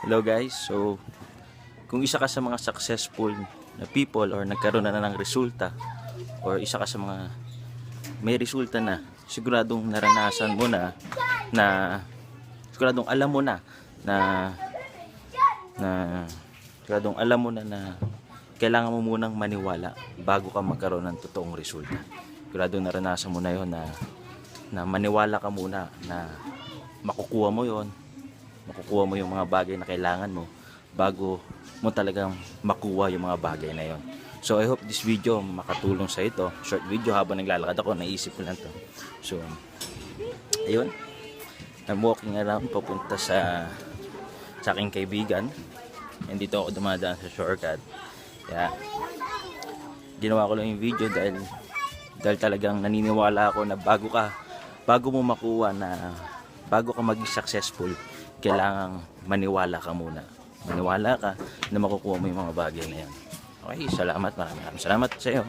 Hello guys, so kung isa ka sa mga successful na people or nagkaroon na ng resulta or isa ka sa mga may resulta na siguradong naranasan mo na na siguradong alam mo na na na siguradong alam mo na na kailangan mo munang maniwala bago ka magkaroon ng totoong resulta. Siguradong naranasan mo na yon na na maniwala ka muna na makukuha mo yon makukuha mo yung mga bagay na kailangan mo bago mo talagang makuha yung mga bagay na yon. So I hope this video makatulong sa ito. Short video habang naglalakad ako, naisip ko lang to. So, ayun. I'm walking around papunta sa sa aking kaibigan. And dito ako dumadaan sa shortcut. Kaya, ginawa ko lang yung video dahil dahil talagang naniniwala ako na bago ka bago mo makuha na bago ka maging successful kailangang maniwala ka muna. Maniwala ka na makukuha mo yung mga bagay na yan. Okay salamat. Maraming maraming salamat sa iyo